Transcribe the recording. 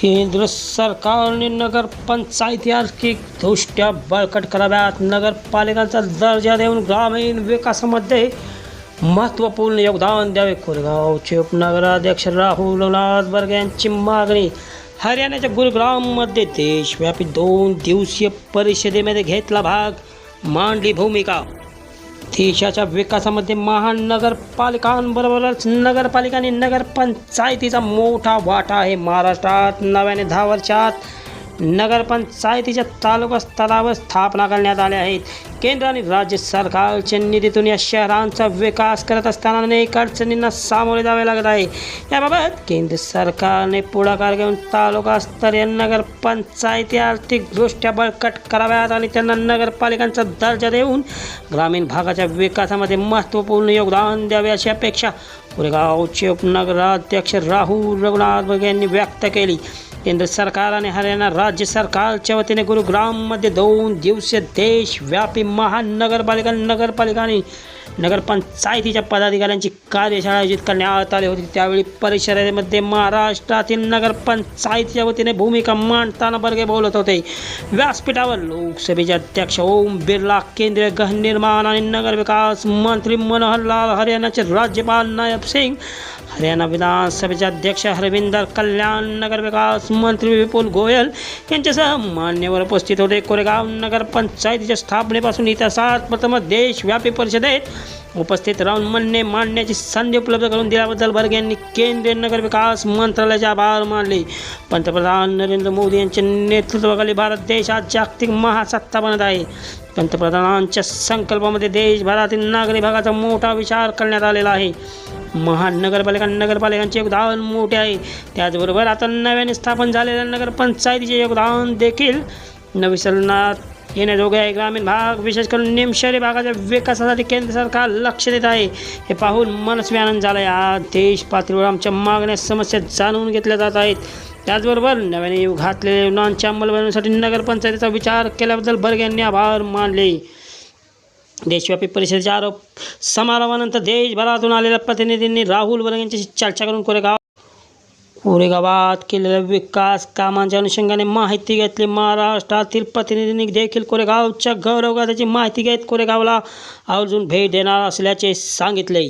केंद्र सरकारने नगरपंचायती आर्थिकदृष्ट्या बळकट कराव्यात. नगरपालिकांचा दर्जा देऊन ग्रामीण विकासामध्ये महत्त्वपूर्ण योगदान द्यावे. कोरेगावचे उपनगराध्यक्ष राहुल रघुनाथ बर्ग यांची मागणी हरियाणाच्या गुरुग्राममध्ये देशव्यापी दोन दिवसीय परिषदेमध्ये घेतला भाग. मांडली भूमिका देशाच्या विकासामध्ये महानगरपालिकांबरोबरच नगरपालिका आणि नगरपंचायतीचा मोठा वाटा आहे महाराष्ट्रात. नव्याने दहा वर्षात नगरपंचायतीच्या तालुका स्तरावर स्थापना करण्यात आल्या आहेत. केंद्र आणि राज्य सरकारच्या निधीतून या शहरांचा विकास करत असताना अनेक अडचणींना सामोरे जावे लागत आहे. याबाबत केंद्र सरकारने पुढाकार घेऊन तालुकास्तरीय नगरपंचायती आर्थिकदृष्ट्या बळकट कराव्यात आणि त्यांना नगरपालिकांचा दर्जा देऊन ग्रामीण भागाच्या विकासामध्ये महत्त्वपूर्ण योगदान द्यावे अशी अपेक्षा पुरेगावचे उपनगराध्यक्ष राहुल रघुनाथ यांनी व्यक्त केली. केंद्र सरकार आणि हरियाणा राज्य सरकारच्या वतीने गुरुग्राममध्ये दोन दिवसीय देशव्यापी महानगरपालिका नगरपालिका आणि नगरपंचायतीच्या पदाधिकाऱ्यांची कार्यशाळा आयोजित करण्यात आली होती. त्यावेळी परिषदेमध्ये महाराष्ट्रातील नगरपंचायतीच्या वतीने भूमिका मांडताना बर्गे बोलत होते. व्यासपीठावर लोकसभेचे अध्यक्ष ओम बिर्ला केंद्रीय गृहनिर्माण आणि नगरविकास मंत्री मनोहरलाल हरियाणाचे राज्यपाल नायब सिंग हरियाणा विधानसभेचे अध्यक्ष हरविंदर कल्याण नगर विकास मंत्री विपुल गोयल यांच्यासह मान्यवर उपस्थित होते. कोरेगाव नगरपंचायतीच्या स्थापनेपासून इतिहासात प्रथम देशव्यापी परिषदेत उपस्थित राहून म्हणणे मांडण्याची संधी उपलब्ध करून दिल्याबद्दल बर्गे यांनी केंद्रीय नगर विकास मंत्रालयाचे आभार मानले. पंतप्रधान नरेंद्र मोदी यांच्या नेतृत्वाखाली भारत देश आज जागतिक महासत्ता बनत आहे. पंतप्रधानांच्या संकल्पामध्ये देशभरातील नागरी भागाचा मोठा विचार करण्यात आलेला आहे. महानगरपालिका नगरपालिकांचे योगदान मोठे आहे. त्याचबरोबर आता नव्याने स्थापन झालेल्या नगरपंचायतीचे योगदान देखील नविसरणात येण्याजोगे आहे. ग्रामीण भाग विशेष करून निमशहरी भागाच्या विकासासाठी केंद्र सरकार लक्ष देत आहे. हे पाहून मनस्वी आनंद झाला. आहे आज देश पातळीवर आमच्या मागण्या समस्या जाणून घेतल्या जात आहेत. त्याचबरोबर नव्याने घातलेल्या योजनांच्या अंमलबजावणीसाठी नगरपंचायतीचा विचार केल्याबद्दल बर्ग यांनी आभार मानले. देशव्यापी परिषदेच्या आरोप. समारोहानंतर देशभरातून आलेल्या प्रतिनिधींनी राहुल वरंग यांच्याशी चर्चा करून कोरेगाव कोरेगावात केलेल्या विकास कामांच्या अनुषंगाने माहिती घेतली. महाराष्ट्रातील प्रतिनिधींनी देखील कोरेगावच्या गौरवगाथाची माहिती घेत कोरेगावला आवर्जून भेट देणार असल्याचे सांगितले.